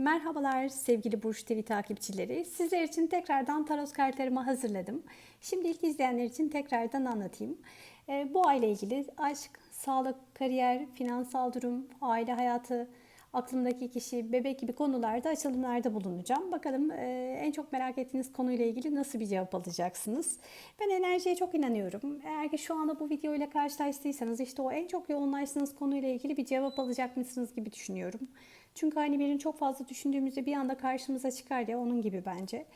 Merhabalar sevgili Burç TV takipçileri. Sizler için tekrardan tarot kartlarımı hazırladım. Şimdi ilk izleyenler için tekrardan anlatayım. Ee, bu aile ilgili aşk, sağlık, kariyer, finansal durum, aile hayatı, aklımdaki kişi, bebek gibi konularda açılımlarda bulunacağım. Bakalım e, en çok merak ettiğiniz konuyla ilgili nasıl bir cevap alacaksınız? Ben enerjiye çok inanıyorum. Eğer ki şu anda bu video ile karşılaştıysanız işte o en çok yoğunlaştığınız konuyla ilgili bir cevap alacak mısınız gibi düşünüyorum. Çünkü hani birini çok fazla düşündüğümüzde bir anda karşımıza çıkar ya onun gibi bence.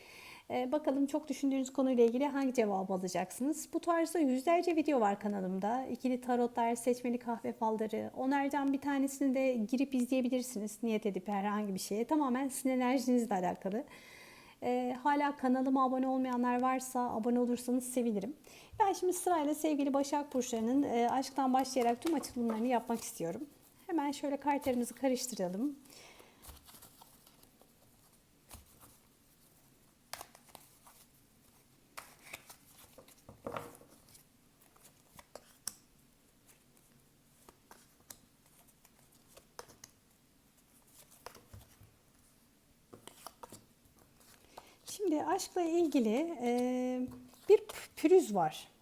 Ee, bakalım çok düşündüğünüz konuyla ilgili hangi cevabı alacaksınız? Bu tarzda yüzlerce video var kanalımda. İkili tarotlar, seçmeli kahve falları. Onlardan bir tanesini de girip izleyebilirsiniz niyet edip herhangi bir şeye. Tamamen sizin enerjinizle alakalı. Ee, hala kanalıma abone olmayanlar varsa abone olursanız sevinirim. Ben şimdi sırayla sevgili Başak Burçları'nın e, aşktan başlayarak tüm açılımlarını yapmak istiyorum. Hemen şöyle kartlarımızı karıştıralım. Şimdi aşkla ilgili bir pürüz var.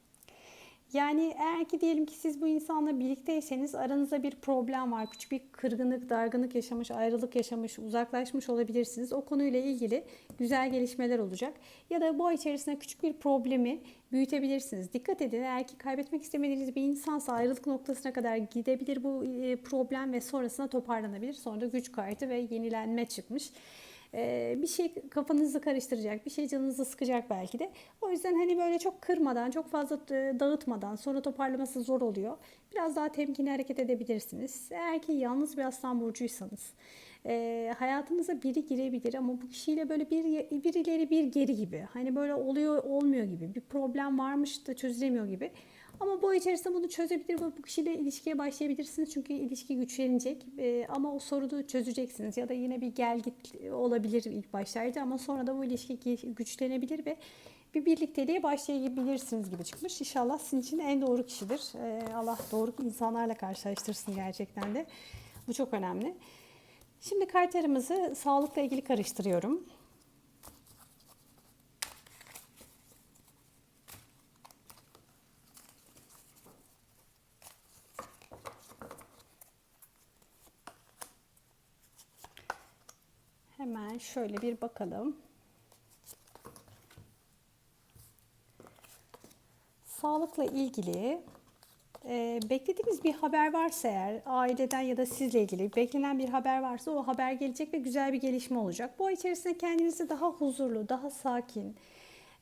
Yani eğer ki diyelim ki siz bu insanla birlikteyseniz aranızda bir problem var. Küçük bir kırgınlık, dargınlık yaşamış, ayrılık yaşamış, uzaklaşmış olabilirsiniz. O konuyla ilgili güzel gelişmeler olacak. Ya da bu ay içerisinde küçük bir problemi büyütebilirsiniz. Dikkat edin eğer ki kaybetmek istemediğiniz bir insansa ayrılık noktasına kadar gidebilir bu problem ve sonrasında toparlanabilir. Sonra da güç kartı ve yenilenme çıkmış bir şey kafanızı karıştıracak, bir şey canınızı sıkacak belki de. O yüzden hani böyle çok kırmadan, çok fazla dağıtmadan sonra toparlaması zor oluyor. Biraz daha temkinli hareket edebilirsiniz. Eğer ki yalnız bir aslan burcuysanız e, hayatınıza biri girebilir ama bu kişiyle böyle bir, bir ileri bir geri gibi. Hani böyle oluyor olmuyor gibi. Bir problem varmış da çözülemiyor gibi. Ama bu içerisinde bunu çözebilir ve bu kişiyle ilişkiye başlayabilirsiniz. Çünkü ilişki güçlenecek e, ama o sorunu çözeceksiniz. Ya da yine bir gel git olabilir ilk başlarda ama sonra da bu ilişki güçlenebilir ve bir birlikteliğe başlayabilirsiniz gibi çıkmış. İnşallah sizin için en doğru kişidir. E, Allah doğru insanlarla karşılaştırsın gerçekten de. Bu çok önemli. Şimdi kartlarımızı sağlıkla ilgili karıştırıyorum. Hemen şöyle bir bakalım. Sağlıkla ilgili e, beklediğiniz bir haber varsa eğer aileden ya da sizle ilgili beklenen bir haber varsa o haber gelecek ve güzel bir gelişme olacak. Bu ay içerisinde kendinizi daha huzurlu, daha sakin,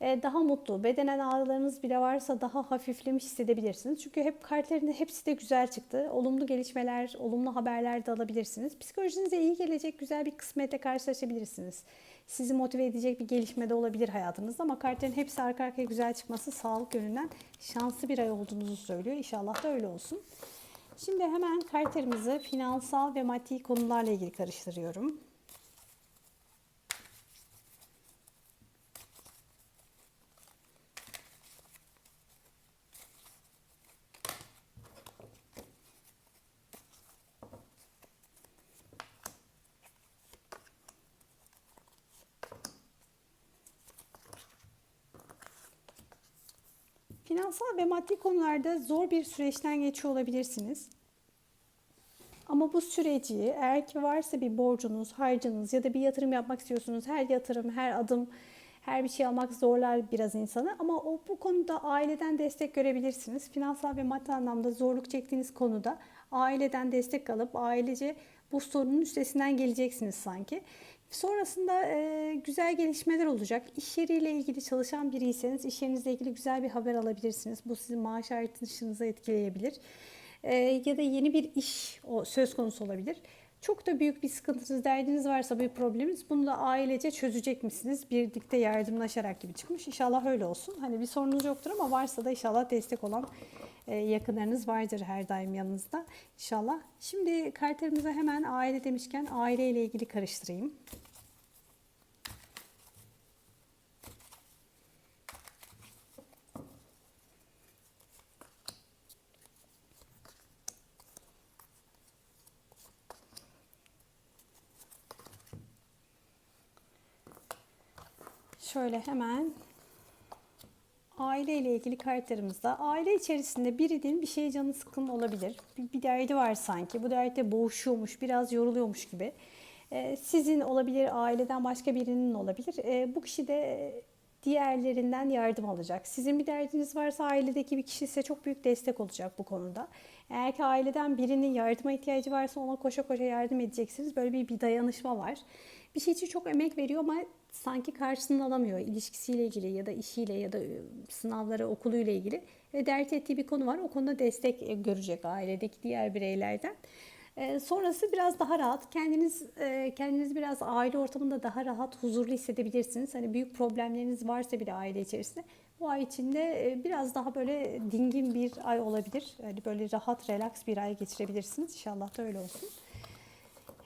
daha mutlu, bedenen ağrılarınız bile varsa daha hafiflemiş hissedebilirsiniz. Çünkü hep kartların hepsi de güzel çıktı. Olumlu gelişmeler, olumlu haberler de alabilirsiniz. Psikolojinize iyi gelecek güzel bir kısmete karşılaşabilirsiniz. Sizi motive edecek bir gelişme de olabilir hayatınızda ama kartların hepsi arka arkaya güzel çıkması sağlık yönünden şanslı bir ay olduğunuzu söylüyor. İnşallah da öyle olsun. Şimdi hemen kartlarımızı finansal ve maddi konularla ilgili karıştırıyorum. Finansal ve maddi konularda zor bir süreçten geçiyor olabilirsiniz. Ama bu süreci eğer ki varsa bir borcunuz, harcınız ya da bir yatırım yapmak istiyorsunuz. Her yatırım, her adım, her bir şey almak zorlar biraz insanı. Ama o bu konuda aileden destek görebilirsiniz. Finansal ve maddi anlamda zorluk çektiğiniz konuda aileden destek alıp ailece bu sorunun üstesinden geleceksiniz sanki. Sonrasında e, güzel gelişmeler olacak. İş yeriyle ilgili çalışan biriyseniz iş yerinizle ilgili güzel bir haber alabilirsiniz. Bu sizin maaş artışınızı etkileyebilir. E, ya da yeni bir iş o, söz konusu olabilir. Çok da büyük bir sıkıntınız, derdiniz varsa bir probleminiz bunu da ailece çözecek misiniz? Birlikte yardımlaşarak gibi çıkmış. İnşallah öyle olsun. Hani bir sorunuz yoktur ama varsa da inşallah destek olan yakınlarınız vardır her daim yanınızda. İnşallah. Şimdi kartlarımıza hemen aile demişken aileyle ilgili karıştırayım. Şöyle hemen aile ile ilgili kartlarımızda aile içerisinde birinin bir şeye canı sıkkın olabilir. Bir, bir derdi var sanki. Bu dertte boğuşuyormuş, biraz yoruluyormuş gibi. Ee, sizin olabilir, aileden başka birinin olabilir. Ee, bu kişi de diğerlerinden yardım alacak. Sizin bir derdiniz varsa ailedeki bir kişi size çok büyük destek olacak bu konuda. Eğer ki aileden birinin yardıma ihtiyacı varsa ona koşa koşa yardım edeceksiniz. Böyle bir, bir dayanışma var. Bir şey için çok emek veriyor ama sanki karşılığını alamıyor. İlişkisiyle ilgili ya da işiyle ya da e, sınavları, okuluyla ilgili. Ve dert ettiği bir konu var. O konuda destek e, görecek ailedeki diğer bireylerden. E, sonrası biraz daha rahat. Kendiniz kendiniz biraz aile ortamında daha rahat, huzurlu hissedebilirsiniz. Hani büyük problemleriniz varsa bir aile içerisinde bu ay içinde biraz daha böyle dingin bir ay olabilir. Yani böyle rahat, relax bir ay geçirebilirsiniz. İnşallah da öyle olsun.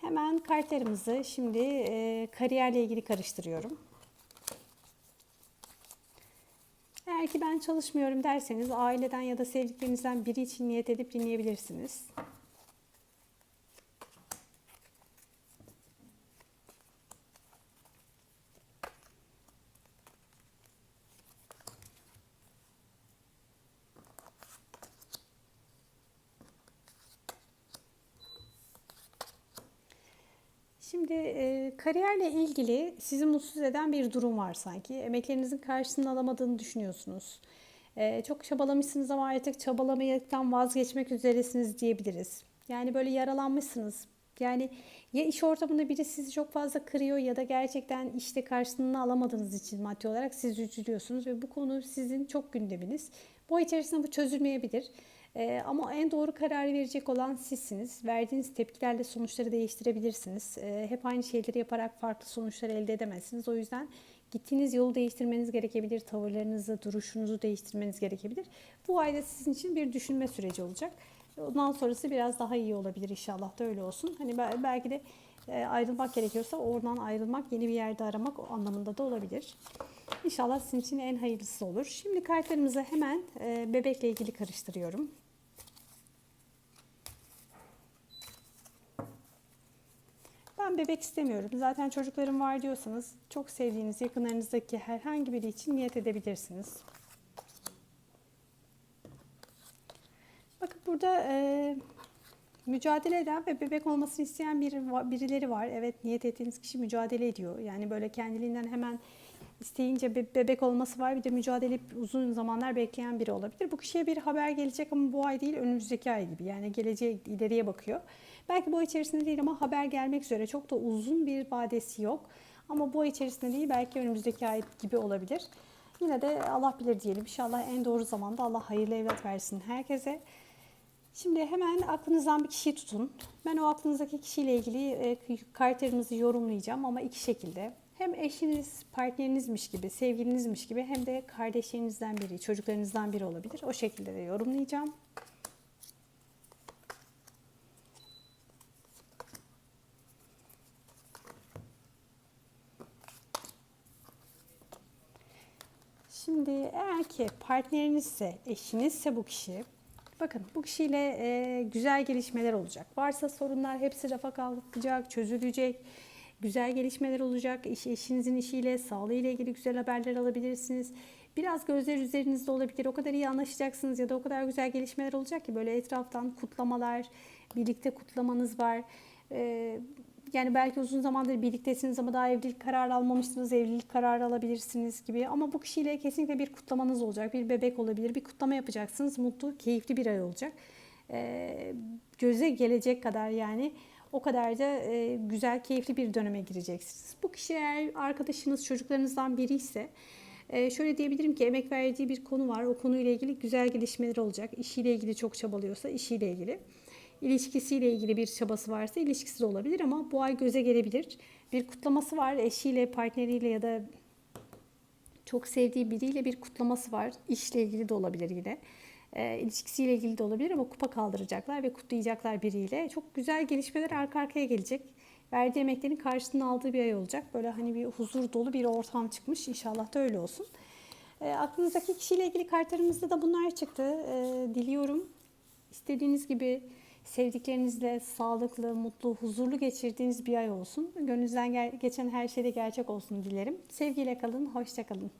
Hemen kartlarımızı şimdi e, kariyerle ilgili karıştırıyorum. Eğer ki ben çalışmıyorum derseniz aileden ya da sevdiklerinizden biri için niyet edip dinleyebilirsiniz. Şimdi e, kariyerle ilgili sizi mutsuz eden bir durum var sanki. Emeklerinizin karşılığını alamadığını düşünüyorsunuz. E, çok çabalamışsınız ama artık çabalamaktan vazgeçmek üzeresiniz diyebiliriz. Yani böyle yaralanmışsınız. Yani ya iş ortamında biri sizi çok fazla kırıyor ya da gerçekten işte karşılığını alamadığınız için maddi olarak siz üzülüyorsunuz ve bu konu sizin çok gündeminiz. Bu içerisinde bu çözülmeyebilir. Ee, ama en doğru kararı verecek olan sizsiniz. Verdiğiniz tepkilerle sonuçları değiştirebilirsiniz. Ee, hep aynı şeyleri yaparak farklı sonuçlar elde edemezsiniz. O yüzden gittiğiniz yolu değiştirmeniz gerekebilir. Tavırlarınızı, duruşunuzu değiştirmeniz gerekebilir. Bu ayda sizin için bir düşünme süreci olacak. Ondan sonrası biraz daha iyi olabilir inşallah da öyle olsun. Hani belki de e, ayrılmak gerekiyorsa oradan ayrılmak, yeni bir yerde aramak o anlamında da olabilir. İnşallah sizin için en hayırlısı olur. Şimdi kartlarımızı hemen e, bebekle ilgili karıştırıyorum. Bebek istemiyorum. Zaten çocuklarım var diyorsanız çok sevdiğiniz yakınlarınızdaki herhangi biri için niyet edebilirsiniz. Bakın burada e, mücadele eden ve bebek olmasını isteyen bir, birileri var. Evet niyet ettiğiniz kişi mücadele ediyor. Yani böyle kendiliğinden hemen isteyince bir bebek olması var. Bir de mücadele uzun zamanlar bekleyen biri olabilir. Bu kişiye bir haber gelecek ama bu ay değil önümüzdeki ay gibi. Yani geleceğe ileriye bakıyor. Belki bu ay içerisinde değil ama haber gelmek üzere. Çok da uzun bir vadesi yok. Ama bu ay içerisinde değil belki önümüzdeki ay gibi olabilir. Yine de Allah bilir diyelim. İnşallah en doğru zamanda Allah hayırlı evlat versin herkese. Şimdi hemen aklınızdan bir kişiyi tutun. Ben o aklınızdaki kişiyle ilgili e, kartlarınızı yorumlayacağım ama iki şekilde. Hem eşiniz, partnerinizmiş gibi, sevgilinizmiş gibi hem de kardeşlerinizden biri, çocuklarınızdan biri olabilir. O şekilde de yorumlayacağım. Şimdi eğer ki partnerinizse, eşinizse bu kişi, bakın bu kişiyle e, güzel gelişmeler olacak. Varsa sorunlar hepsi rafa kalkacak, çözülecek. Güzel gelişmeler olacak. İş, eşinizin işiyle, sağlığıyla ilgili güzel haberler alabilirsiniz. Biraz gözler üzerinizde olabilir. O kadar iyi anlaşacaksınız ya da o kadar güzel gelişmeler olacak ki böyle etraftan kutlamalar, birlikte kutlamanız var. Ee, yani belki uzun zamandır birliktesiniz ama daha evlilik kararı almamışsınız. Evlilik kararı alabilirsiniz gibi. Ama bu kişiyle kesinlikle bir kutlamanız olacak. Bir bebek olabilir. Bir kutlama yapacaksınız. Mutlu, keyifli bir ay olacak. Ee, göze gelecek kadar yani o kadar da e, güzel, keyifli bir döneme gireceksiniz. Bu kişi eğer arkadaşınız, çocuklarınızdan biri ise e, şöyle diyebilirim ki emek verdiği bir konu var. O konuyla ilgili güzel gelişmeler olacak. İşiyle ilgili çok çabalıyorsa işiyle ilgili. İlişkisiyle ilgili bir çabası varsa ilişkisi de olabilir ama bu ay göze gelebilir. Bir kutlaması var eşiyle, partneriyle ya da çok sevdiği biriyle bir kutlaması var. İşle ilgili de olabilir yine e, ilişkisiyle ilgili de olabilir ama kupa kaldıracaklar ve kutlayacaklar biriyle. Çok güzel gelişmeler arka arkaya gelecek. Verdiği emeklerin karşılığını aldığı bir ay olacak. Böyle hani bir huzur dolu bir ortam çıkmış. İnşallah da öyle olsun. E, aklınızdaki kişiyle ilgili kartlarımızda da bunlar çıktı. E, diliyorum istediğiniz gibi Sevdiklerinizle sağlıklı, mutlu, huzurlu geçirdiğiniz bir ay olsun. Gönlünüzden geçen her şey de gerçek olsun dilerim. Sevgiyle kalın, hoşça kalın.